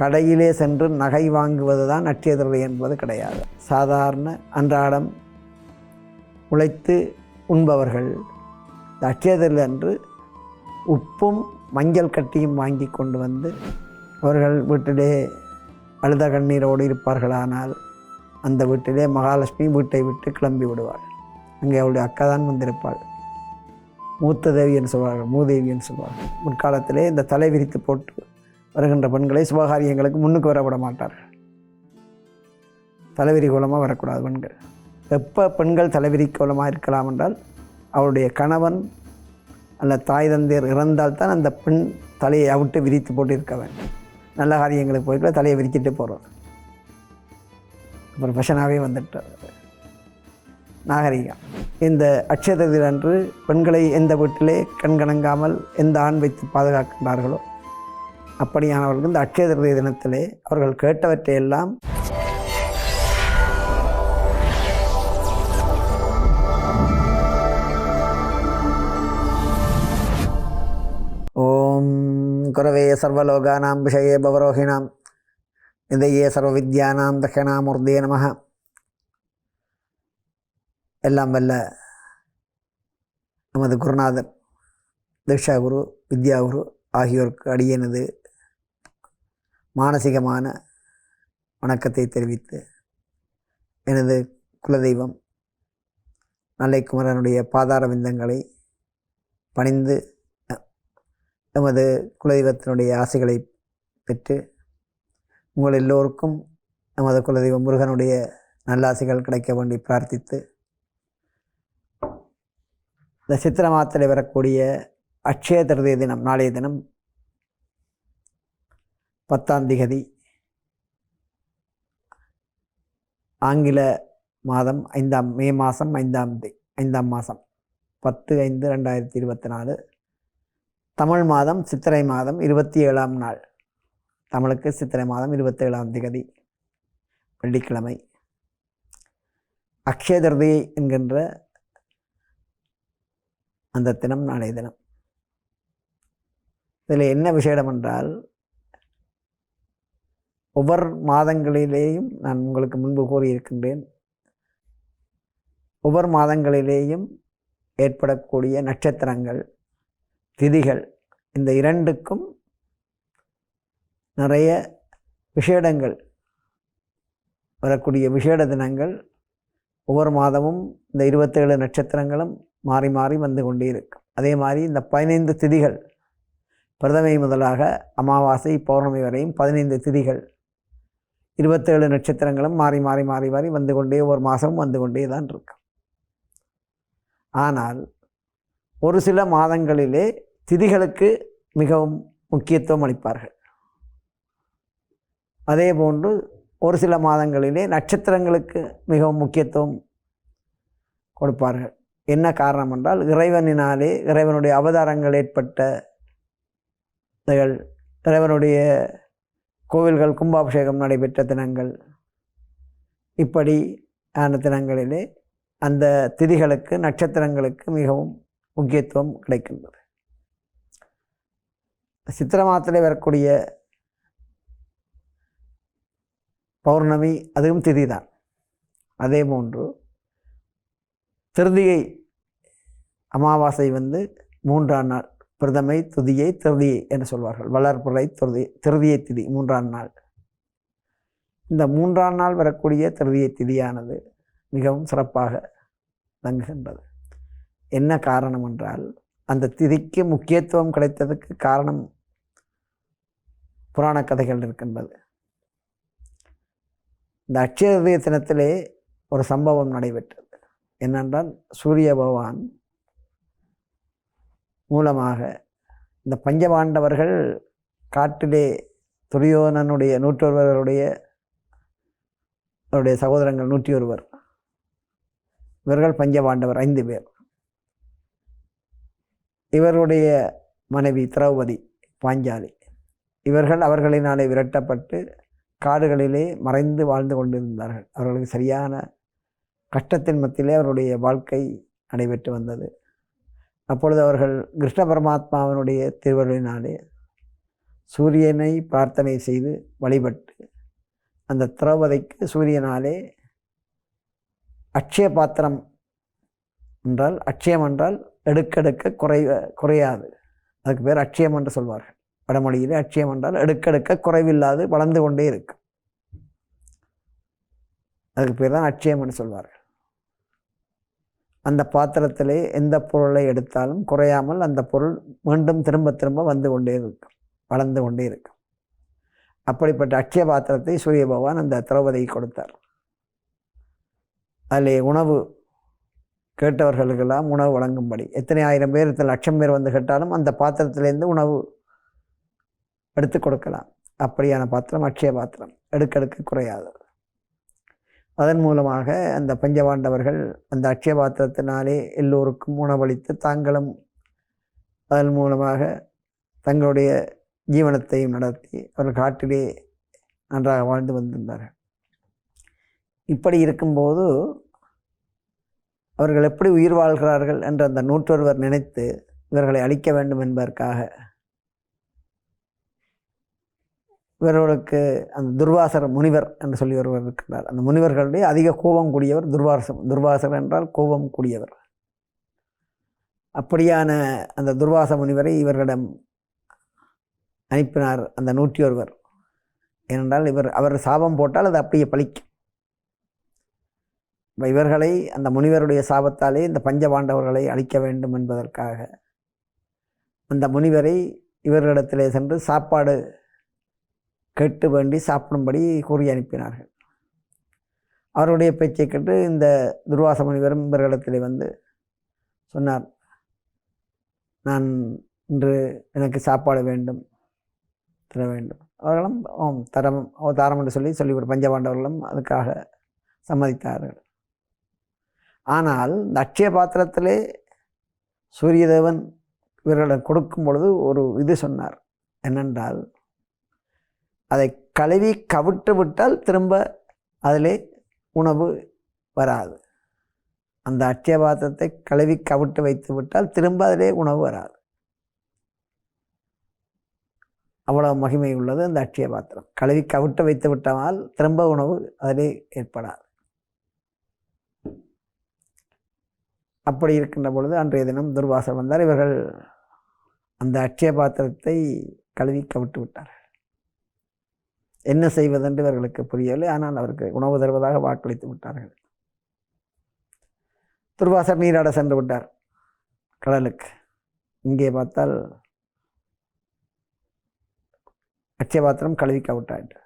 கடையிலே சென்று நகை வாங்குவது தான் நட்சத்திரம் என்பது கிடையாது. சாதாரண அன்றாடம் உழைத்து உண்பவர்கள் இந்த அட்சயதில் அன்று உப்பும் மஞ்சள் கட்டியும் வாங்கி கொண்டு வந்து அவர்கள் வீட்டிலே அழுத கண்ணீரோடு இருப்பார்களானால் அந்த வீட்டிலே மகாலட்சுமி வீட்டை விட்டு கிளம்பி விடுவாள். அங்கே அவளுடைய அக்கா தான் வந்திருப்பாள். மூத்த தேவி என்று சொல்வார்கள் மூதேவி என்று சொல்வார்கள். முற்காலத்திலே இந்த தலை விரித்து போட்டு வருகின்ற பெண்களை சுபகாரியங்களுக்கு முன்னுக்கு வரவிட மாட்டார்கள். தலைவிரி கோலமாக வரக்கூடாது பெண்கள். எப்போ பெண்கள் தலைவிரி கோலமாக இருக்கலாம் என்றால் அவருடைய கணவன் அல்ல தாய் தந்தையர் இறந்தால் தான் அந்த பெண் தலையை அவிட்டு விரித்து போட்டு இருக்க வேண்டும். நல்ல காரியங்களுக்கு போயிட்டு தலையை விரிச்சிட்டு போகிறோம் அப்புறம் ஃபெஷனாகவே வந்துட்டு நாகரிகம். இந்த அக்ஷயதில் அன்று பெண்களை எந்த வீட்டிலே கண்கணங்காமல் எந்த ஆண் வைத்து பாதுகாக்கின்றார்களோ அப்படியானவர்கள் இந்த அக்ஷய தினத்திலே அவர்கள் கேட்டவற்றை எல்லாம் ஓம் குரவே சர்வலோகானாம் விஷயே பவரோகிணாம். இதயே சர்வவித்யானாம் தட்சிணாமூர்த்தியே நம. எல்லாம் வல்ல நமது குருநாதர் தீட்சா குரு வித்யா குரு ஆகியோருக்கு அடியனது மானசீகமான வணக்கத்தை தெரிவித்து எனது குலதெய்வம் நல்லைக்குமரனுடைய பாதார விந்தங்களை பணிந்து எமது குலதெய்வத்தினுடைய ஆசைகளை பெற்று உங்கள் எல்லோருக்கும் நமது குலதெய்வம் முருகனுடைய நல்லாசைகள் கிடைக்க வேண்டி பிரார்த்தித்து இந்த சித்திர மாத்திரை வரக்கூடிய அக்ஷய திருதய தினம் நாளைய தினம் பத்தாம் திகதி. ஆங்கில மாதம் ஐந்தாம் மே மாதம் ஐந்தாம் தி ஐந்தாம் மாதம். பத்து ஐந்து ரெண்டாயிரத்தி இருபத்தி நாலு தமிழ் மாதம் சித்திரை மாதம் இருபத்தி ஏழாம் நாள். தமிழுக்கு சித்திரை மாதம் இருபத்தேழாம் திகதி. வெள்ளிக்கிழமை. அக்ஷய என்கின்ற அந்த தினம் நாளைய தினம். இதில் என்ன விஷயம் என்றால் ஒவ்வொரு மாதங்களிலேயும் நான் உங்களுக்கு முன்பு கூறியிருக்கின்றேன். ஒவ்வொரு மாதங்களிலேயும் ஏற்படக்கூடிய நட்சத்திரங்கள் திதிகள் இந்த இரண்டுக்கும் நிறைய விஷேடங்கள் வரக்கூடிய விஷேட தினங்கள் ஒவ்வொரு மாதமும் இந்த இருபத்தேழு நட்சத்திரங்களும் மாறி மாறி வந்து கொண்டே இருக்கும் அதே மாதிரி இந்த பதினைந்து திதிகள் பிரதமை முதலாக அமாவாசை பௌர்ணமி வரையும் பதினைந்து திதிகள் இருபத்தேழு நட்சத்திரங்களும் மாறி மாறி மாறி மாறி வந்து கொண்டே ஒரு மாதமும் வந்து கொண்டே தான் இருக்கும் ஆனால் ஒரு சில மாதங்களிலே திதிகளுக்கு மிகவும் முக்கியத்துவம் அளிப்பார்கள். அதே போன்று ஒரு சில மாதங்களிலே நட்சத்திரங்களுக்கு மிகவும் முக்கியத்துவம் கொடுப்பார்கள். என்ன காரணம் என்றால் இறைவனினாலே இறைவனுடைய அவதாரங்கள் ஏற்பட்ட இறைவனுடைய கோவில்கள் கும்பாபிஷேகம் நடைபெற்ற தினங்கள். இப்படி ஆன தினங்களிலே அந்த திதிகளுக்கு நட்சத்திரங்களுக்கு மிகவும் முக்கியத்துவம் கிடைக்கின்றது. சித்திர மாதத்திலே வரக்கூடிய பௌர்ணமி அதுவும் திதி தான் அதே போன்று திருதியை அமாவாசை வந்து மூன்றாம் நாள் பிரதமை துதியை திருதியை என்று சொல்வார்கள். வளர்ப்புறை துருதி திருதியை திதி மூன்றாம் நாள். இந்த மூன்றாம் நாள் வரக்கூடிய திருதியை திதியானது மிகவும் சிறப்பாக தங்குகின்றது என்ன காரணம் என்றால் அந்த திதிக்கு முக்கியத்துவம் கிடைத்ததுக்கு காரணம் புராண கதைகள் இருக்கின்றது. இந்த அட்சய தினத்திலே ஒரு சம்பவம் நடைபெற்றது. என்னென்றால் சூரிய பகவான் மூலமாக இந்த பஞ்சபாண்டவர்கள் காட்டிலே துரியோதனனுடைய நூற்றொருவருடைய அவருடைய சகோதரங்கள் நூற்றி ஒருவர் இவர்கள் பஞ்சபாண்டவர் ஐந்து பேர். இவருடைய மனைவி திரௌபதி பாஞ்சாலி. இவர்கள் அவர்களினாலே விரட்டப்பட்டு காடுகளிலே மறைந்து வாழ்ந்து கொண்டிருந்தார்கள். அவர்களுக்கு சரியான கஷ்டத்தின் மத்தியிலே அவருடைய வாழ்க்கை நடைபெற்று வந்தது. அப்பொழுது அவர்கள் கிருஷ்ண பரமாத்மாவினுடைய திருவருளினாலே சூரியனை பிரார்த்தனை செய்து வழிபட்டு அந்த திரௌபதிக்கு சூரியனாலே அட்சய பாத்திரம் என்றால் அட்சயம் என்றால் எடுக்கெடுக்க குறை குறையாது. அதுக்கு பேர் அட்சயம் என்று சொல்வார்கள். வடமொழியிலே அட்சயம் என்றால் எடுக்கெடுக்க குறைவில்லாது வளர்ந்து கொண்டே இருக்கும். அதுக்கு பேர் தான் அட்சயம் என்று சொல்வார்கள். அந்த பாத்திரத்திலே எந்த பொருளை எடுத்தாலும் குறையாமல் அந்த பொருள் மீண்டும் திரும்ப திரும்ப வந்து கொண்டே இருக்கும் வளர்ந்து கொண்டே இருக்கும். அப்படிப்பட்ட அட்சய பாத்திரத்தை சூரிய பகவான் அந்த திரௌபதிக்கு கொடுத்தார். அதிலே உணவு கேட்டவர்களுக்கெல்லாம் உணவு வழங்கும்படி. எத்தனை ஆயிரம் பேர் இத்தனை லட்சம் பேர் வந்து கேட்டாலும் அந்த பாத்திரத்திலேருந்து உணவு எடுத்து கொடுக்கலாம். அப்படியான பாத்திரம் அட்சய பாத்திரம். எடுக்கெடுக்க குறையாது. அதன் மூலமாக அந்த பஞ்சபாண்டவர்கள் அந்த அட்சய பாத்திரத்தினாலே எல்லோருக்கும் உணவளித்து தாங்களும் அதன் மூலமாக தங்களுடைய ஜீவனத்தையும் நடத்தி அவர்கள் காட்டிலே நன்றாக வாழ்ந்து வந்திருந்தார்கள். இப்படி இருக்கும்போது அவர்கள் எப்படி உயிர் வாழ்கிறார்கள் என்று அந்த நூற்றொருவர் நினைத்து இவர்களை அழிக்க வேண்டும் என்பதற்காக இவர்களுக்கு அந்த துர்வாசர முனிவர் என்று சொல்லி ஒருவர் இருக்கிறார் அந்த முனிவர்களுடைய அதிக கோபம் கூடியவர் துர்வாசம். துர்வாசர் என்றால் கோபம் கூடியவர். அப்படியான அந்த துர்வாச முனிவரை இவர்களிடம் அனுப்பினார் அந்த நூற்றி ஒருவர் ஏனென்றால் இவர் அவர் சாபம் போட்டால் அது அப்படியே பழிக்கும். இவர்களை அந்த முனிவருடைய சாபத்தாலே இந்த பஞ்சபாண்டவர்களை அழிக்க வேண்டும் என்பதற்காக அந்த முனிவரை இவர்களிடத்திலே சென்று சாப்பாடு கேட்டு வேண்டி சாப்பிடும்படி கூறி அனுப்பினார்கள். அவருடைய பேச்சை கேட்டு இந்த துர்வாச முனிவரும் இவர்களிடத்தில் வந்து சொன்னார் நான் இன்று எனக்கு சாப்பாடு வேண்டும் தர வேண்டும். அவர்களும் ஓம் தரம் ஓ தாரம் என்று சொல்லி சொல்லிவிட்டு பஞ்சபாண்டவர்களும் அதுக்காக சம்மதித்தார்கள். ஆனால் இந்த அட்சய பாத்திரத்திலே சூரியதேவன் இவர்களிடம் கொடுக்கும் பொழுது ஒரு இது சொன்னார் என்னென்றால் அதை கழுவி கவிட்டு விட்டால் திரும்ப அதிலே உணவு வராது. அந்த அட்சயபாத்திரத்தை கழுவி கவிட்டு வைத்து விட்டால் திரும்ப அதிலே உணவு வராது. அவ்வளவு மகிமை உள்ளது அந்த அட்சய பாத்திரம் கழுவி கவிட்டு வைத்து விட்டால் திரும்ப உணவு அதிலே ஏற்படாது. அப்படி இருக்கின்ற பொழுது அன்றைய தினம் துர்வாசர் வந்தார். இவர்கள் அந்த அட்சய பாத்திரத்தை கழுவி கவிட்டு விட்டார்கள். என்ன செய்வதென்று இவர்களுக்கு புரியவில்லை. ஆனால் அவருக்கு உணவு தருவதாக வாக்களித்து விட்டார்கள். துர்வாசர் நீராட சென்று விட்டார். கடலுக்கு. இங்கே பார்த்தால் அட்சயபாத்திரம் கழுவிக்க விட்டாயிற்று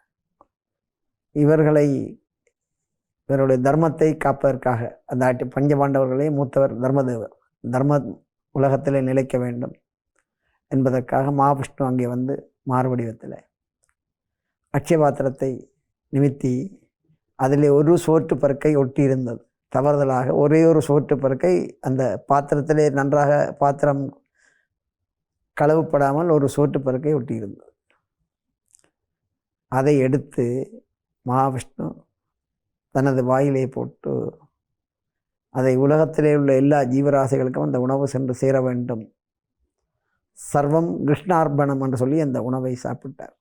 இவர்களை இவருடைய தர்மத்தை காப்பதற்காக அந்த அட்டி பஞ்சபாண்டவர்களே மூத்தவர் தர்மதேவர் தர்ம உலகத்திலே நிலைக்க வேண்டும் என்பதற்காக மகாவிஷ்ணு அங்கே வந்து மாறு அக்ஷயபாத்திரத்தை நிமித்தி அதிலே ஒரு சோற்று பருக்கை ஒட்டி இருந்தது தவறுதலாக ஒரே ஒரு சோற்று பருக்கை அந்த பாத்திரத்திலே நன்றாக பாத்திரம் களவுப்படாமல் ஒரு சோற்று பருக்கை ஒட்டி இருந்தது அதை எடுத்து மகாவிஷ்ணு தனது வாயிலே போட்டு அதை உலகத்திலே உள்ள எல்லா ஜீவராசிகளுக்கும் அந்த உணவு சென்று சேர வேண்டும். சர்வம் கிருஷ்ணார்பணம் என்று சொல்லி அந்த உணவை சாப்பிட்டார்.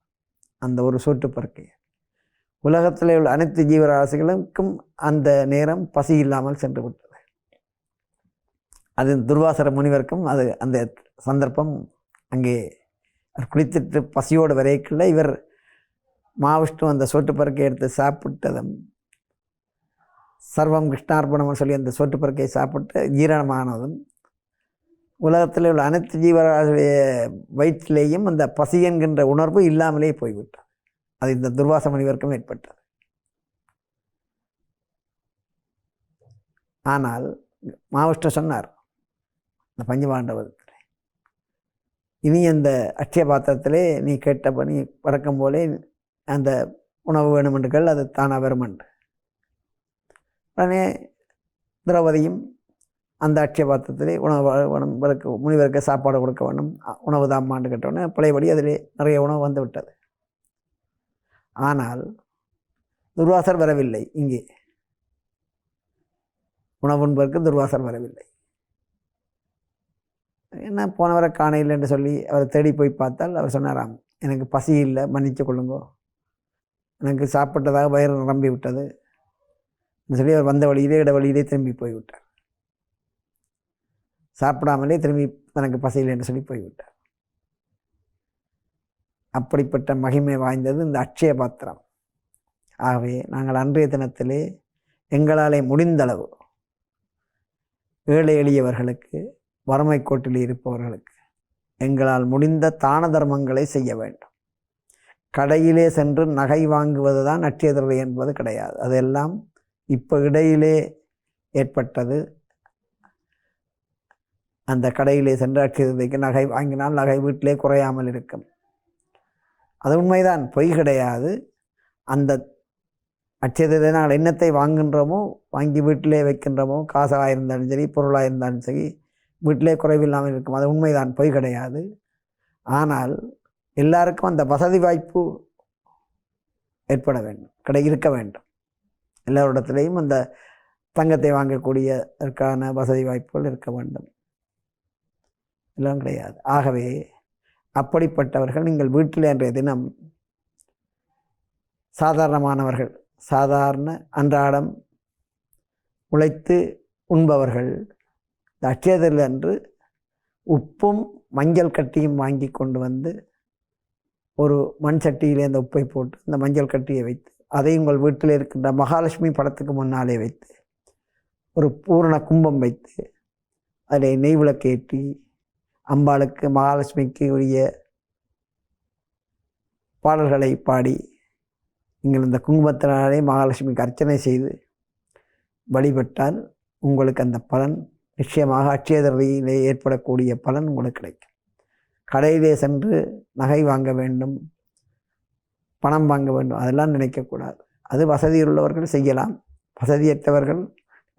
அந்த ஒரு சோற்று பருக்கை. உலகத்தில் உள்ள அனைத்து ஜீவராசிகளுக்கும் அந்த நேரம் பசி இல்லாமல் சென்று விட்டது. அது துர்வாசர முனிவருக்கும் அது அந்த சந்தர்ப்பம் அங்கே குளித்துட்டு பசியோடு வரைக்குள்ள இவர் மாவிஷ்ணு அந்த சோட்டு பறக்கை எடுத்து சாப்பிட்டதும் சர்வம் கிருஷ்ணார்பணம்னு சொல்லி அந்த சோற்று பறக்கையை சாப்பிட்டு ஜீரணமானதும் உலகத்தில் உள்ள அனைத்து ஜீவராசிய வயிற்றிலேயும் அந்த பசி என்கின்ற உணர்வு இல்லாமலே போய்விட்டது. அது இந்த துர்வாச முனிவருக்கும் ஏற்பட்டது. ஆனால் மாவிஷ்ணு சொன்னார் இந்த பஞ்சபாண்டவத்தில் இனி அந்த அட்சய பாத்திரத்திலே நீ கேட்ட பணி பறக்கும் போலே அந்த உணவு வேணுமென்றுகள் அது தானாக வருமென்று. உடனே திரௌபதியும் அந்த அட்சயபாத்திரத்திலே உணவு வேணும் இவருக்கு முனிவருக்கு சாப்பாடு கொடுக்க வேண்டும். அ- உணவு தாம்மாண்டு கேட்டவுடனே பழையபடி அதிலே நிறைய உணவு வந்து விட்டது. ஆனால் துர்வாசர் வரவில்லை இங்கே. உணவுன்பதற்கு துர்வாசர் வரவில்லை. என்ன போனவரை காணையில் என்று சொல்லி அவரை தேடி போய் பார்த்தால் அவர் சொன்னாராம் எனக்கு பசி இல்லை மன்னிச்சு கொள்ளுங்கோ. எனக்கு சாப்பிட்டதாக வயிறு நிரம்பி விட்டது. என்று சொல்லி அவர் வந்த வழியிலே இட வழியிலே திரும்பி போய்விட்டார். சாப்பிடாமலே திரும்பி தனக்கு பசியில் என்று சொல்லி போய்விட்டார். அப்படிப்பட்ட மகிமை வாய்ந்தது இந்த அட்சய பாத்திரம். ஆகவே நாங்கள் அன்றைய தினத்திலே எங்களாலே முடிந்தளவு ஏழை எளியவர்களுக்கு வறுமை கோட்டில் இருப்பவர்களுக்கு எங்களால் முடிந்த தான தர்மங்களை செய்ய வேண்டும். கடையிலே சென்று நகை வாங்குவது தான் நட்சத்திரம் என்பது கிடையாது. அதெல்லாம் இப்போ இடையிலே ஏற்பட்டது. அந்த கடையிலே சென்று நகை வாங்கினால் நகை வீட்டிலே குறையாமல் இருக்கும். அது உண்மைதான். பொய் கிடையாது. அந்த அச்சதத்தை நாங்கள் என்னத்தை வாங்குகின்றோமோ வாங்கி வீட்டிலே வைக்கின்றோமோ காசாக இருந்தாலும் சரி பொருளாக இருந்தாலும் சரி வீட்டிலே குறைவில்லாமல் இருக்கும். அது உண்மைதான். பொய் கிடையாது. ஆனால் எல்லாருக்கும் அந்த வசதி வாய்ப்பு ஏற்பட வேண்டும். கடை இருக்க வேண்டும். எல்லோரிடத்துலேயும் அந்த தங்கத்தை வாங்கக்கூடியதற்கான வசதி வாய்ப்புகள் இருக்க வேண்டும். எல்லாம் கிடையாது. ஆகவே அப்படிப்பட்டவர்கள் நீங்கள் வீட்டில் என்ற தினம் சாதாரணமானவர்கள் சாதாரண அன்றாடம் உழைத்து உண்பவர்கள் இந்த அட்சயதில் அன்று உப்பும் மஞ்சள் கட்டியும் வாங்கி கொண்டு வந்து ஒரு மண் சட்டியிலே அந்த உப்பை போட்டு அந்த மஞ்சள் கட்டியை வைத்து அதை உங்கள் வீட்டில் இருக்கின்ற மகாலட்சுமி படத்துக்கு முன்னாலே வைத்து ஒரு பூரண கும்பம் வைத்து அதில் நெய் விளக்கேற்றி அம்பாளுக்கு மகாலட்சுமிக்கு உரிய பாடல்களை பாடி நீங்கள் இந்த குங்குமத்தினாலே மகாலட்சுமிக்கு அர்ச்சனை செய்து வழிபட்டால் உங்களுக்கு அந்த பலன் நிச்சயமாக அட்சயதரையிலே ஏற்படக்கூடிய பலன் உங்களுக்கு கிடைக்கும். கடையிலே சென்று நகை வாங்க வேண்டும் பணம் வாங்க வேண்டும் அதெல்லாம் நினைக்கக்கூடாது. அது வசதியுள்ளவர்கள் செய்யலாம். வசதியற்றவர்கள்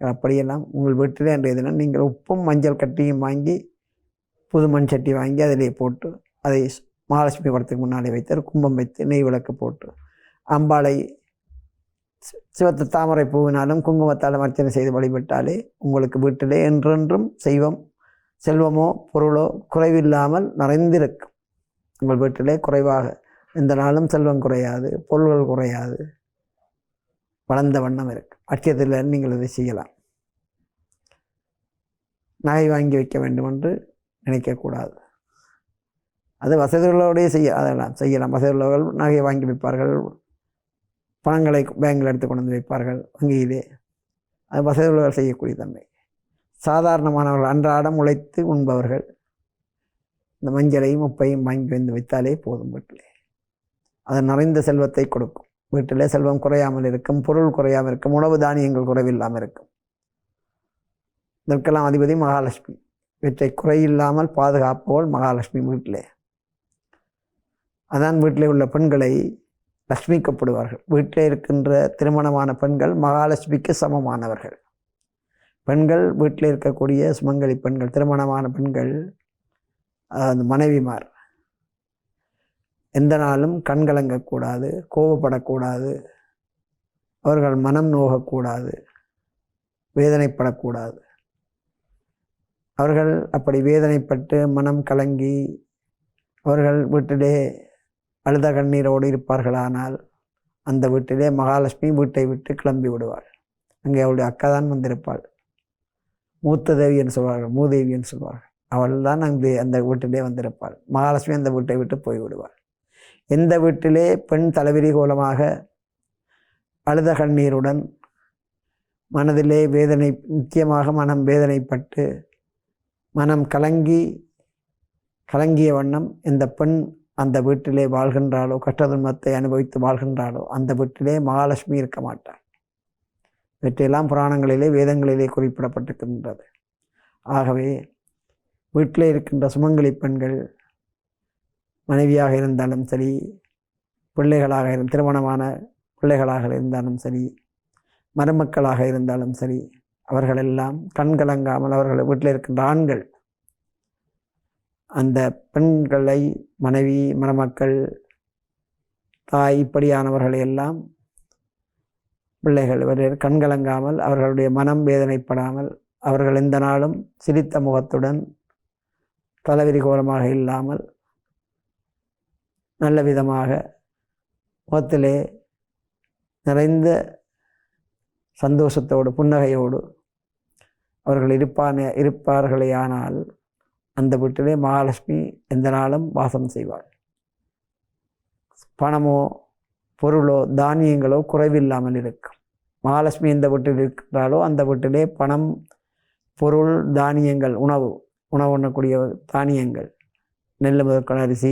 அப்படியெல்லாம் உங்கள் வீட்டிலே அன்றைய தினம் நீங்கள் உப்பும் மஞ்சள் கட்டியும் வாங்கி புது மண் சட்டி வாங்கி அதிலே போட்டு அதை மகாலட்சுமி படத்துக்கு முன்னாடி வைத்தார் கும்பம் வைத்து நெய் விளக்கு போட்டு அம்பாளை சிவத்து தாமரை பூவினாலும் குங்குமத்தாலும் அர்ச்சனை செய்து வழிபட்டாலே உங்களுக்கு வீட்டிலே என்றென்றும் செய்வம் செல்வமோ பொருளோ குறைவில்லாமல் நிறைந்திருக்கும். உங்கள் வீட்டிலே குறைவாக எந்த நாளும் செல்வம் குறையாது பொருள்கள் குறையாது. வளர்ந்த வண்ணம் இருக்கு. அச்சத்தில் நீங்கள் இதை செய்யலாம். நகை வாங்கி வைக்க வேண்டும் என்று நினைக்கக்கூடாது. அது வசதிகளோடைய செய்ய அதெல்லாம் செய்யலாம். வசதி உள்ளவர்கள் நகையை வாங்கி வைப்பார்கள். பணங்களை பேங்கில் எடுத்து கொண்டு வந்து வைப்பார்கள் வங்கியிலே. அது வசதி உள்ளவர்கள் செய்யக்கூடிய தன்மை. சாதாரணமானவர்கள் அன்றாடம் உழைத்து உண்பவர்கள் இந்த மஞ்சளையும் உப்பையும் வாங்கி வந்து வைத்தாலே போதும் வீட்டிலே. அது நிறைந்த செல்வத்தை கொடுக்கும். வீட்டிலே செல்வம் குறையாமல் இருக்கும் பொருள் குறையாமல் இருக்கும் உணவு தானியங்கள் குறைவில்லாமல் இருக்கும். இதற்கெல்லாம் அதிபதி மகாலட்சுமி. இவற்றை குறையில்லாமல் பாதுகாப்போல் மகாலட்சுமி வீட்டிலே. அதான் வீட்டிலே உள்ள பெண்களை லட்சுமிக்கப்படுவார்கள். வீட்டில் இருக்கின்ற திருமணமான பெண்கள் மகாலட்சுமிக்கு சமமானவர்கள். பெண்கள் வீட்டில் இருக்கக்கூடிய சுமங்கலி பெண்கள் திருமணமான பெண்கள் அந்த மனைவிமார். எந்த நாளும் கண்கலங்கக்கூடாது கோபப்படக்கூடாது அவர்கள் மனம் நோகக்கூடாது வேதனைப்படக்கூடாது. அவர்கள் அப்படி வேதனைப்பட்டு மனம் கலங்கி அவர்கள் வீட்டிலே அழுத கண்ணீரோடு இருப்பார்களானால் அந்த வீட்டிலே மகாலட்சுமி வீட்டை விட்டு கிளம்பி விடுவாள். அங்கே அவளுடைய அக்கா தான் வந்திருப்பாள். மூத்த தேவி என்று சொல்வார்கள் மூதேவி என்று சொல்வார்கள். அவள் தான் அங்கு அந்த வீட்டிலே வந்திருப்பாள். மகாலட்சுமி அந்த வீட்டை விட்டு போய்விடுவாள் எந்த வீட்டிலே பெண் தலைவிரி கோலமாக அழுத கண்ணீருடன் மனதிலே வேதனை நிச்சயமாக மனம் வேதனைப்பட்டு மனம் கலங்கி கலங்கிய வண்ணம் இந்த பெண் அந்த வீட்டிலே வாழ்கின்றாளோ கஷ்டதுன்பத்தை அனுபவித்து வாழ்கின்றாளோ அந்த வீட்டிலே மகாலட்சுமி இருக்க மாட்டாள். இவற்றையெல்லாம் புராணங்களிலே வேதங்களிலே குறிப்பிடப்பட்டிருக்கின்றது. ஆகவே வீட்டிலே இருக்கின்ற சுமங்கலி பெண்கள் மனைவியாக இருந்தாலும் சரி பிள்ளைகளாக இரு திருமணமான பிள்ளைகளாக இருந்தாலும் சரி மருமக்களாக இருந்தாலும் சரி அவர்களெல்லாம் கண்கலங்காமல் அவர்கள் வீட்டில் இருக்கின்ற ஆண்கள். அந்த பெண்களை மனைவி மணமக்கள் தாய் இப்படியானவர்களை எல்லாம் பிள்ளைகள் இவர் கண்கலங்காமல் அவர்களுடைய மனம் வேதனைப்படாமல் அவர்கள் எந்த நாளும் சிரித்த முகத்துடன் தலைவிரி கோலமாக இல்லாமல் நல்ல விதமாக முகத்திலே நிறைந்த சந்தோஷத்தோடு புன்னகையோடு அவர்கள் இருப்பான இருப்பார்களேயானால் அந்த வீட்டிலே மகாலட்சுமி எந்த நாளும் வாசம் செய்வாள். பணமோ பொருளோ தானியங்களோ குறைவில்லாமல் இருக்கும். மகாலட்சுமி எந்த வீட்டில் இருக்கிறாளோ அந்த வீட்டிலே பணம் பொருள் தானியங்கள் உணவு உணவு உண்ணக்கூடிய தானியங்கள் நெல் முதற்கொண்டு அரிசி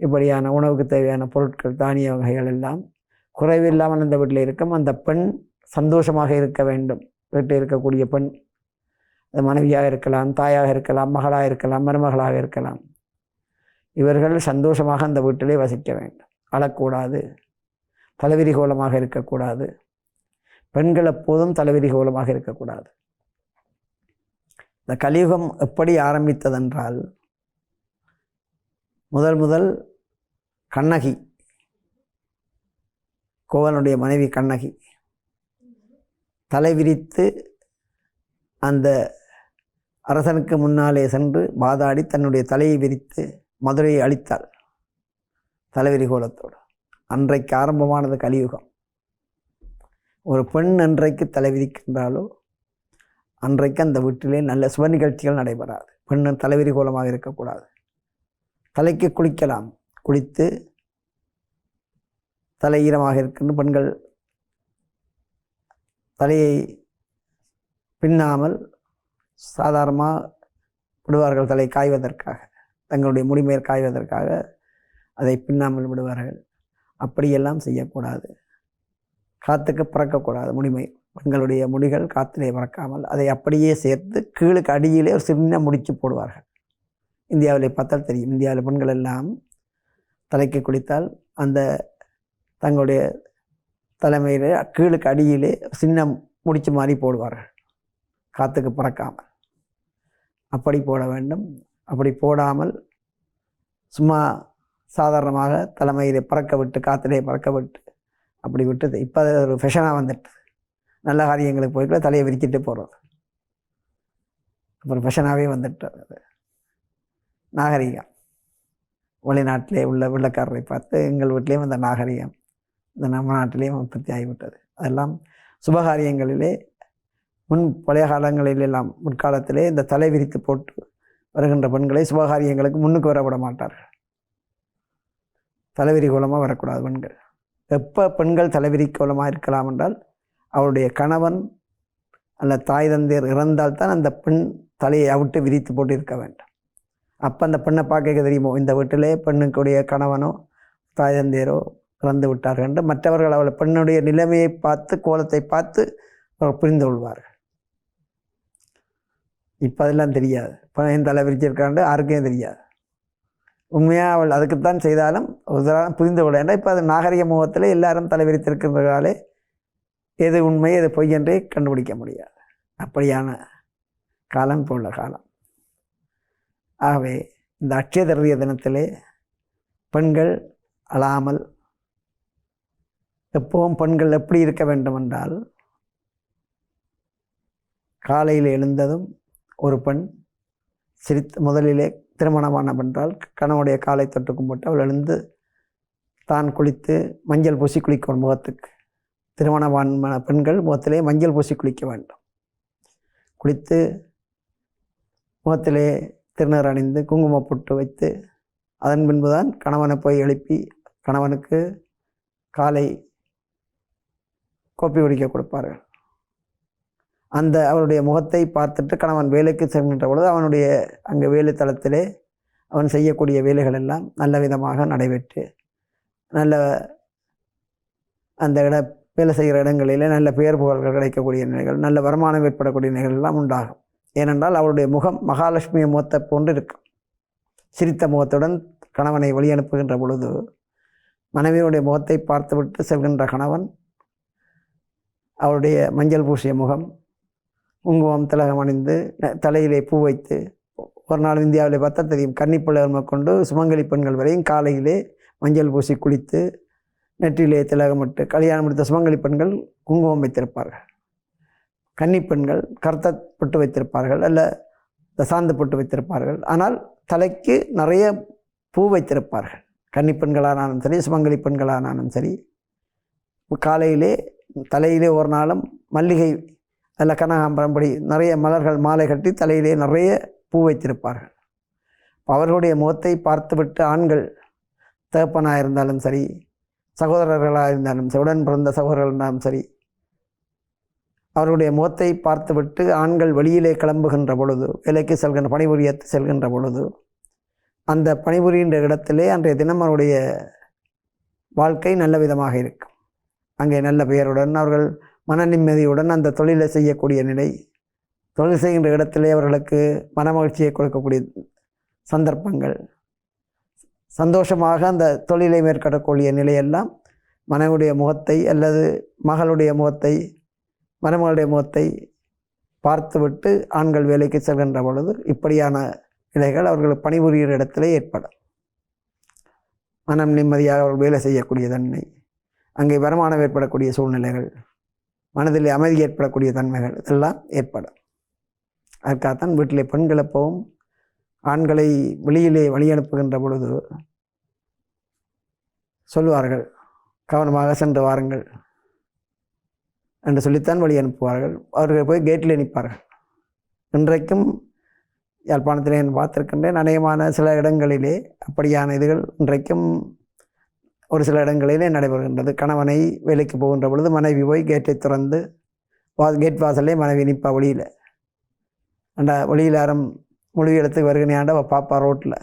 இப்படியான உணவுக்கு தேவையான பொருட்கள் தானிய வகைகள் எல்லாம் குறைவில்லாமல் அந்த வீட்டில் இருக்கும். அந்த பெண் சந்தோஷமாக இருக்க வேண்டும். வீட்டில் இருக்கக்கூடிய பெண் அது மனைவியாக இருக்கலாம் தாயாக இருக்கலாம் மகளாக இருக்கலாம் மருமகளாக இருக்கலாம். இவர்கள் சந்தோஷமாக அந்த வீட்டிலே வசிக்க வேண்டும். அழக்கூடாது. தலைவிரி கோலமாக இருக்கக்கூடாது. பெண்கள் எப்போதும் தலைவிரி கோலமாக இருக்கக்கூடாது. இந்த கலியுகம் எப்படி ஆரம்பித்ததென்றால் முதல் முதல் கண்ணகி கோவனுடைய மனைவி கண்ணகி தலை விரித்து அந்த அரசனுக்கு முன்னாலே சென்று வாதாடி தன்னுடைய தலையை விரித்து மதுரையை அழித்தாள். தலைவிரி கோலத்தோடு. அன்றைக்கு ஆரம்பமானது கலியுகம். ஒரு பெண் அன்றைக்கு தலை விதிக்கின்றாலோ அன்றைக்கு அந்த வீட்டிலே நல்ல சுப நிகழ்ச்சிகள் நடைபெறாது. பெண் தலைவிரி கோலமாக இருக்கக்கூடாது. தலைக்கு குளிக்கலாம். குளித்து தலை ஈரமாக இருக்கின்ற பெண்கள் தலையை பின்னாமல் சாதாரணமாக விடுவார்கள் தலை காய்வதற்காக தங்களுடைய முடிமையர் காய்வதற்காக அதை பின்னாமல் விடுவார்கள். அப்படியெல்லாம் செய்யக்கூடாது. காற்றுக்கு பறக்கக்கூடாது முடிமை பெண்களுடைய முடிகள் காற்றிலே பறக்காமல் அதை அப்படியே சேர்த்து கீழுக்கு அடியிலே ஒரு சின்ன முடிச்சு போடுவார்கள். இந்தியாவில் பார்த்தால் தெரியும். இந்தியாவில் பெண்கள் எல்லாம் தலைக்கு குளித்தால் அந்த தங்களுடைய தலைமையில் கீழுக்கு அடியிலே சின்ன முடிச்சு மாதிரி போடுவார்கள். காற்றுக்கு பறக்காமல். அப்படி போட வேண்டும். அப்படி போடாமல் சும்மா சாதாரணமாக தலைமையிலே பறக்க விட்டு காற்றிலே பறக்க விட்டு அப்படி விட்டது. இப்போ அது ஒரு ஃபெஷனாக வந்துட்டு நல்ல காரியங்களுக்கு போய்க்கூட தலையை விரிக்கிட்டு போகிறது அப்புறம் ஃபெஷனாகவே வந்துட்டு அது. நாகரிகம். வெளிநாட்டிலே உள்ள வெள்ளக்காரரை பார்த்து எங்கள் வீட்டிலேயும் அந்த நாகரிகம். இந்த நம்ம நாட்டிலேயும் உற்பத்தி ஆகிவிட்டது. அதெல்லாம் சுபகாரியங்களிலே முன் பழைய காலங்களிலெல்லாம் முற்காலத்திலே இந்த தலை விரித்து போட்டு வருகின்ற பெண்களை சுபகாரியங்களுக்கு முன்னுக்கு வரவிட மாட்டார்கள். தலைவிரி கோலமாக வரக்கூடாது பெண்கள். எப்போ பெண்கள் தலைவிரி கோலமாக இருக்கலாம் என்றால் அவருடைய கணவன் அல்ல தாய் தந்தையர் இறந்தால் தான் அந்த பெண் தலையை அவிட்டு விரித்து போட்டு இருக்க வேண்டும். அப்போ அந்த பெண்ணை பார்க்க தெரியுமோ இந்த வீட்டிலே பெண்ணுக்குடைய கணவனோ தாய் தந்தையரோ இறந்து விட்டார்கள் என்று மற்றவர்கள் அவளை பெண்ணுடைய நிலைமையை பார்த்து கோலத்தை பார்த்து அவர் புரிந்து கொள்வார்கள். இப்போ அதெல்லாம் தெரியாது. பையன் தலை விரிச்சிருக்காண்டு யாருக்கும் தெரியாது. உண்மையாக அவள் அதுக்குத்தான் செய்தாலும் ஒரு புரிந்து கொள்ள ஏன்னா இப்போ அது நாகரிக முகத்தில் எல்லாரும் தலை விரித்திருக்கின்றதாலே எது உண்மை எது பொய் என்றே கண்டுபிடிக்க முடியாது. அப்படியான காலம் இப்போ உள்ள காலம். ஆகவே இந்த அட்சய திரவிய தினத்திலே பெண்கள் அழாமல் எப்பவும் பெண்கள் எப்படி இருக்க வேண்டும் என்றால் காலையில் எழுந்ததும் ஒரு பெண் சிரித்து முதலிலே திருமணமான பென்றால் கணவனுடைய காலை தொட்டு கும்பிட்டு அவள் எழுந்து தான் குளித்து மஞ்சள் பூசி குளிக்கணும் முகத்துக்கு. திருமணமான பெண்கள் முகத்திலே மஞ்சள் பூசி குளிக்க வேண்டும். குளித்து முகத்திலே திருநர் அணிந்து குங்கும பொட்டு வைத்து அதன் பின்புதான் கணவனை போய் எழுப்பி கணவனுக்கு காலை கோப்பி குடிக்க கொடுப்பார்கள். அந்த அவருடைய முகத்தை பார்த்துட்டு கணவன் வேலைக்கு செல்கின்ற பொழுது அவனுடைய அங்கே வேலை தளத்திலே அவன் செய்யக்கூடிய வேலைகள் எல்லாம் நல்ல விதமாக நடைபெற்று நல்ல அந்த இட வேலை செய்கிற இடங்களிலே நல்ல பெயர் புகழ்கள் கிடைக்கக்கூடிய நிலைகள் நல்ல வருமானம் ஏற்படக்கூடிய நிலைகள் எல்லாம் உண்டாகும். ஏனென்றால் அவருடைய முகம் மகாலட்சுமி முகத்தை போன்று இருக்கும். சிரித்த முகத்துடன் கணவனை வழி அனுப்புகின்ற பொழுது மனைவியினுடைய முகத்தை பார்த்துவிட்டு செல்கின்ற கணவன் அவருடைய மஞ்சள் பூசிய முகம் குங்குமம் திலகம் அணிந்து தலையிலே பூ வைத்து ஒரு நாள் இந்தியாவிலே பார்த்தா தெரியும் கன்னிப்பிள்ளைகள் கொண்டு சுமங்கலி பெண்கள் வரையும் காலையிலே மஞ்சள் பூசி குளித்து நெற்றிலே திலகமிட்டு கல்யாணம் முடித்த சுமங்கலி பெண்கள் குங்குமம் வைத்திருப்பார்கள். கன்னி பெண்கள் கருத்த பொட்டு வைத்திருப்பார்கள் அல்ல தசாந்து பொட்டு வைத்திருப்பார்கள். ஆனால் தலைக்கு நிறைய பூ வைத்திருப்பார்கள். கன்னிப்பெண்களானாலும் சரி சுமங்கலி பெண்களானாலும் சரி காலையிலே தலையிலே ஒரு நாளும் மல்லிகை அதில் கனகாம்பரம்படி நிறைய மலர்கள் மாலை கட்டி தலையிலே நிறைய பூ வைத்திருப்பார்கள். அவர்களுடைய முகத்தை பார்த்துவிட்டு ஆண்கள் தகப்பனாக இருந்தாலும் சரி சகோதரர்களாக இருந்தாலும் சரி உடன் பிறந்த சகோதரர்கள் இருந்தாலும் சரி அவருடைய முகத்தை பார்த்துவிட்டு ஆண்கள் வெளியிலே கிளம்புகின்ற பொழுது வேலைக்கு செல்கின்ற பணிபுரிய செல்கின்ற பொழுது அந்த பணிபுரிகின்ற இடத்திலே அன்றைய தினம் அவருடைய வாழ்க்கை நல்ல விதமாக இருக்கும். அங்கே நல்ல பெயருடன் அவர்கள் மன நிம்மதியுடன் அந்த தொழிலை செய்யக்கூடிய நிலை. தொழில் செய்கின்ற இடத்திலே அவர்களுக்கு மனமகிழ்ச்சியை கொடுக்கக்கூடிய சந்தர்ப்பங்கள். சந்தோஷமாக அந்த தொழிலை மேற்கொள்ளக்கூடிய நிலையெல்லாம் மனைவுடைய முகத்தை அல்லது மகளுடைய முகத்தை மருமகளுடைய முகத்தை பார்த்துவிட்டு ஆண்கள் வேலைக்கு செல்கின்ற பொழுது இப்படியான நிலைகள் அவர்கள் பணிபுரிகிற இடத்திலே ஏற்படும். மனம் நிம்மதியாக அவர்கள் வேலை செய்யக்கூடிய தன்மை. அங்கே வருமானம் ஏற்படக்கூடிய சூழ்நிலைகள். மனதில் அமைதி ஏற்படக்கூடிய தன்மைகள் இதெல்லாம் ஏற்படும். அதற்காகத்தான் வீட்டிலே பெண்கள் எப்பவும் ஆண்களை வெளியிலே வழி அனுப்புகின்ற பொழுது சொல்லுவார்கள் கவனமாக சென்று வாருங்கள் என்று சொல்லித்தான் வழி அனுப்புவார்கள். அவர்கள் போய் கேட்டில் நிற்பார்கள். இன்றைக்கும் யாழ்ப்பாணத்திலே நான் பார்த்திருக்கின்றேன் அநேகமான சில இடங்களிலே அப்படியான இதுகள் இன்றைக்கும் ஒரு சில இடங்களிலே நடைபெறுகின்றது. கணவனை வேலைக்கு போகின்ற பொழுது மனைவி போய் கேட்டை திறந்து வா கேட் வாசல்லே மனைவி நிற்பா வழியில் அண்டா வழியில் யாரும் மொழி இடத்துக்கு வருகினையாண்ட பாப்பா ரோட்டில்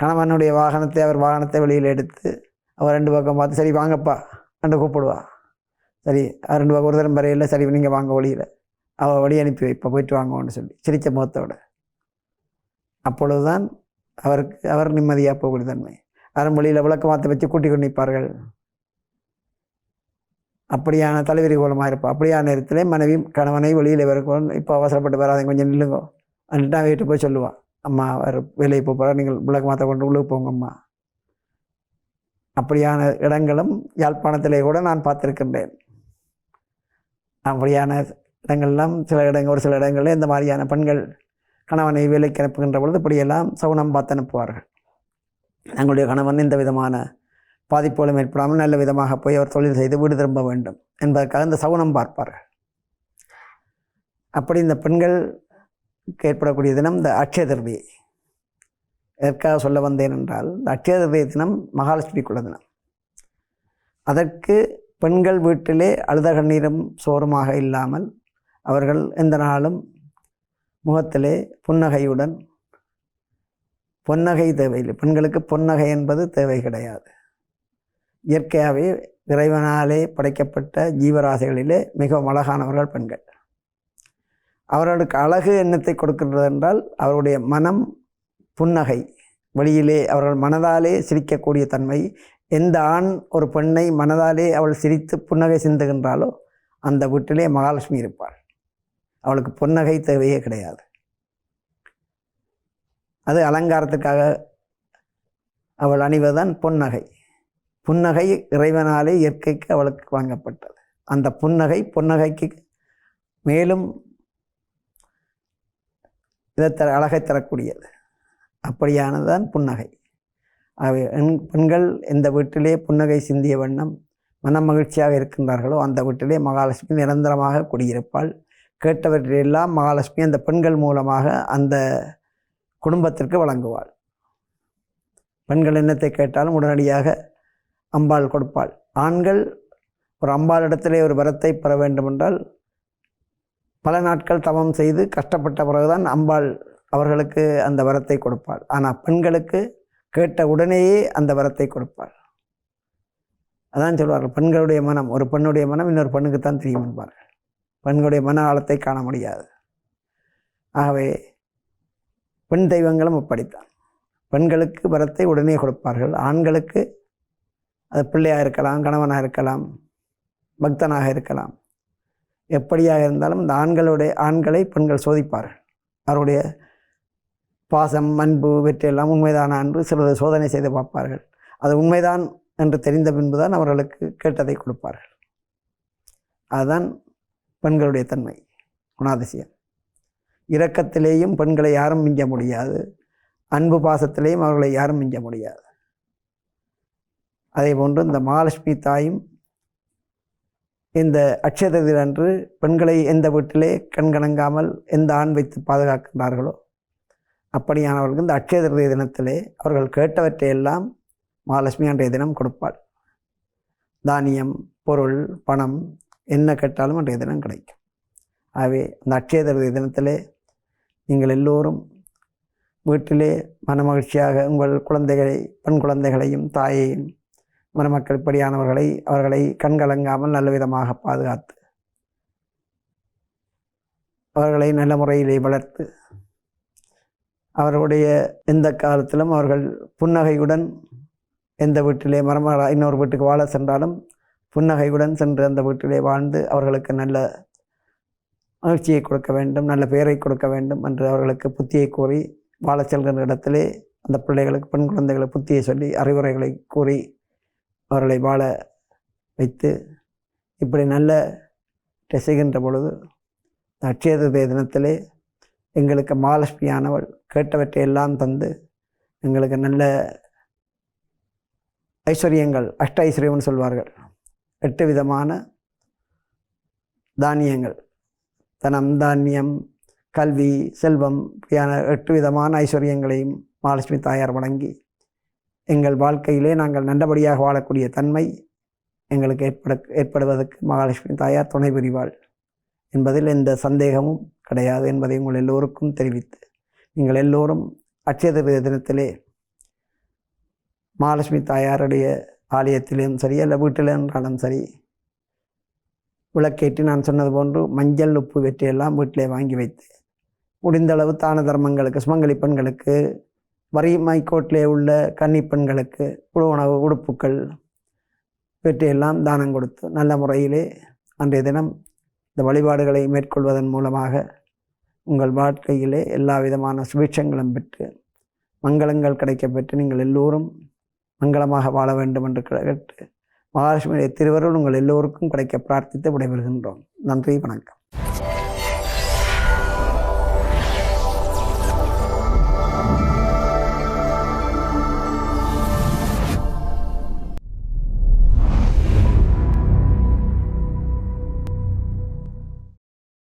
கணவனுடைய வாகனத்தை அவர் வாகனத்தை வெளியில் எடுத்து அவர் ரெண்டு பக்கம் பார்த்து சரி வாங்கப்பா ரெண்டு கூப்பிடுவா. சரி அவர் ரெண்டு பக்கம் ஒரு தரம் வரையில் சரி நீங்கள் வாங்க வழியில் அவள் வழி அனுப்பி வைப்பா போயிட்டு வாங்கன்னு சொல்லி சிரித்த முகத்தோட. அப்பொழுதுதான் அவருக்கு அவர் நிம்மதியாக போகக்கூடிய தன்மை. அறமொழியில் விளக்கமாற்ற வச்சு கூட்டி கொண்டு நிற்பார்கள். அப்படியான தலைவிரி கோலமாக இருப்பாள் அப்படியான நேரத்திலே மனைவி கணவனை வெளியில் வரும் இப்போ அவசரப்பட்டு வராதீங்க. கொஞ்சம் நில்லுங்க. அன்ட்டு வீட்டு போய் சொல்லுவான் அம்மா அவர் வேலையை போகிறா நீங்கள் விளக்கமாற்ற கொண்டு உள்ளே போங்க அம்மா. அப்படியான இடங்களும் யாழ்ப்பாணத்திலே கூட நான் பார்த்துருக்கின்றேன். அப்படியான இடங்கள்லாம் சில இடங்கள் ஒரு சில இடங்களில் இந்த மாதிரியான பெண்கள் கணவனை வேலைக்கு அனுப்புகின்ற பொழுது இப்படியெல்லாம் சவுனம் பார்த்து அனுப்புவார்கள். தங்களுடைய கணவன் இந்த விதமான பாதிப்புகளும் ஏற்படாமல் நல்ல விதமாக போய் அவர் தொழில் செய்து வீடு திரும்ப வேண்டும் என்பதற்காக இந்த சகுனம் பார்ப்பார்கள். அப்படி இந்த பெண்களுக்கு ஏற்படக்கூடிய தினம் இந்த அட்சய திருதியை. எதற்காக சொல்ல வந்தேன் என்றால் இந்த அக்ஷய திருதிய தினம் மகாலட்சுமிக்குள்ள தினம். அதற்கு பெண்கள் வீட்டிலே அழுத கண்ணீரும் சோறுமாக இல்லாமல் அவர்கள் எந்த நாளும் முகத்திலே புன்னகையுடன் பொன்னகை தேவையில்லை. பெண்களுக்கு பொன்னகை என்பது தேவை கிடையாது. இயற்கையாகவே இறைவனாலே படைக்கப்பட்ட ஜீவராசிகளிலே மிகவும் அழகானவர்கள் பெண்கள். அவர்களுக்கு அழகு எண்ணத்தை கொடுக்கின்றது என்றால் அவருடைய மனம் புன்னகை வெளியிலே அவர்கள் மனதாலே சிரிக்கக்கூடிய தன்மை எந்த ஆண் ஒரு பெண்ணை மனதாலே அவள் சிரித்து புன்னகை சிந்துகின்றாலோ அந்த வீட்டிலே மகாலட்சுமி இருப்பாள். அவளுக்கு புன்னகை தேவையே கிடையாது. அது அலங்காரத்துக்காக அவள் அணிவதுதான் புன்னகை. புன்னகை இறைவனாலே இயற்கைக்கு அவளுக்கு வழங்கப்பட்டது. அந்த புன்னகை புன்னகைக்கு மேலும் இதை தர அழகை தரக்கூடியது. அப்படியானதுதான் புன்னகை. அவை பெண்கள் எந்த வீட்டிலே புன்னகை சிந்திய வண்ணம் மன மகிழ்ச்சியாக இருக்கின்றார்களோ அந்த வீட்டிலே மகாலட்சுமி நிரந்தரமாக குடியிருப்பாள். கேட்டவற்றையெல்லாம் மகாலட்சுமி அந்த பெண்கள் மூலமாக அந்த குடும்பத்திற்கு வழங்குவாள். பெண்கள் என்னத்தை கேட்டாலும் உடனடியாக அம்பாள் கொடுப்பாள். ஆண்கள் ஒரு அம்பாள் இடத்திலே ஒரு வரத்தை பெற வேண்டுமென்றால் பல நாட்கள் தவம் செய்து கஷ்டப்பட்ட பிறகுதான் அம்பாள் அவர்களுக்கு அந்த வரத்தை கொடுப்பாள். ஆனால் பெண்களுக்கு கேட்ட உடனேயே அந்த வரத்தை கொடுப்பாள். அதான் சொல்வார்கள் பெண்களுடைய மனம் ஒரு பெண்ணுடைய மனம் இன்னொரு பெண்ணுக்கு தான் தெரியும் என்பார்கள். பெண்களுடைய மன ஆழத்தை காண முடியாது. ஆகவே பெண் தெய்வங்களும் அப்படித்தான். பெண்களுக்கு வரத்தை உடனே கொடுப்பார்கள். ஆண்களுக்கு அது பிள்ளையாக இருக்கலாம் கணவனாக இருக்கலாம் பக்தனாக இருக்கலாம். எப்படியாக இருந்தாலும் இந்த ஆண்களுடைய ஆண்களை பெண்கள் சோதிப்பார்கள். அவருடைய பாசம் அன்பு வெற்றியெல்லாம் உண்மைதான அன்று சிலது சோதனை செய்து பார்ப்பார்கள். அது உண்மைதான் என்று தெரிந்த பின்புதான் அவர்களுக்கு கேட்டதை கொடுப்பார்கள். அதுதான் பெண்களுடைய தன்மை குணாதிசயம். இரக்கத்திலேயும் பெண்களை யாரும் மிஞ்ச முடியாது. அன்பு பாசத்திலேயும் அவர்களை யாரும் மிஞ்ச முடியாது. அதே போன்று இந்த மகாலட்சுமி தாயும் இந்த அக்ஷயதில் அன்று பெண்களை எந்த வீட்டிலே கண்கணங்காமல் எந்த ஆண் வைத்து பாதுகாக்கின்றார்களோ அப்படியானவர்களுக்கு இந்த அக்ஷய தினத்திலே அவர்கள் கேட்டவற்றை எல்லாம் மகாலட்சுமி அன்றைய தினம் கொடுப்பாள். தானியம் பொருள் பணம் என்ன கேட்டாலும் அன்றைய தினம் கிடைக்கும். ஆகவே அந்த அக்ஷயதிருதி தினத்திலே நீங்கள் எல்லோரும் வீட்டிலே மனமகிழ்ச்சியாக உங்கள் குழந்தைகளை பெண் குழந்தைகளையும் தாயையும் மணமக்கள் இப்படியானவர்களை அவர்களை கண்கலங்காமல் நல்ல விதமாக பாதுகாத்து அவர்களை நல்ல முறையிலே வளர்த்து அவர்களுடைய எந்த காலத்திலும் அவர்கள் புன்னகையுடன் எந்த வீட்டிலே மரம இன்னொரு வீட்டுக்கு வாழ சென்றாலும் புன்னகையுடன் சென்று அந்த வீட்டிலே வாழ்ந்து அவர்களுக்கு நல்ல மகிழ்ச்சியை கொடுக்க வேண்டும் நல்ல பெயரை கொடுக்க வேண்டும் என்று அவர்களுக்கு புத்தியை கூறி வாழச் செல்கின்ற இடத்திலே அந்த பிள்ளைகளுக்கு பெண் குழந்தைகளுக்கு புத்தியை சொல்லி அறிவுரைகளை கூறி அவர்களை வாழ வைத்து இப்படி நல்ல செய்கின்ற பொழுது அட்சய தினத்திலே எங்களுக்கு மகாலட்சுமியானவள் கேட்டவற்றை எல்லாம் தந்து எங்களுக்கு நல்ல ஐஸ்வர்யங்கள் அஷ்ட ஐஸ்வர்யம்னு சொல்வார்கள். எட்டு விதமான தானியங்கள். தனம் தானியம் கல்வி செல்வம் இப்படியான எட்டு விதமான ஐஸ்வர்யங்களையும் மகாலட்சுமி தாயார் வழங்கி எங்கள் வாழ்க்கையிலே நாங்கள் நல்லபடியாக வாழக்கூடிய தன்மை எங்களுக்கு ஏற்பட ஏற்படுவதற்கு மகாலட்சுமி தாயார் துணை புரிவாள். என்பதில் எந்த சந்தேகமும் கிடையாது என்பதை உங்கள் எல்லோருக்கும் தெரிவித்து நீங்கள் எல்லோரும் அட்சய தினத்திலே மகாலட்சுமி தாயாருடைய ஆலயத்திலும் சரி அல்ல வீட்டிலும் என்றாலும் சரி விளக்கேற்றி நான் சொன்னது போன்று மஞ்சள் உப்பு வெற்றியெல்லாம் வீட்டிலே வாங்கி வைத்து முடிந்தளவு தான தர்மங்களுக்கு சுமங்கலி பெண்களுக்கு வரிமை கோட்டிலே உள்ள கன்னி பெண்களுக்கு உணவு உடுப்புக்கள் இவற்றையெல்லாம் தானம் கொடுத்து நல்ல முறையிலே அன்றைய தினம் இந்த வழிபாடுகளை மேற்கொள்வதன் மூலமாக உங்கள் வாழ்க்கையிலே எல்லா விதமான சுபிட்சங்களும் பெற்று மங்களங்கள் கிடைக்கப்பெற்று நீங்கள் எல்லோரும் மங்களமாக வாழ வேண்டும் என்று கேட்டு மகாலட்சுமியுடைய திருவருள் உங்கள் எல்லோருக்கும் கிடைக்க பிரார்த்தித்து விடைபெறுகின்றோம். நன்றி வணக்கம்.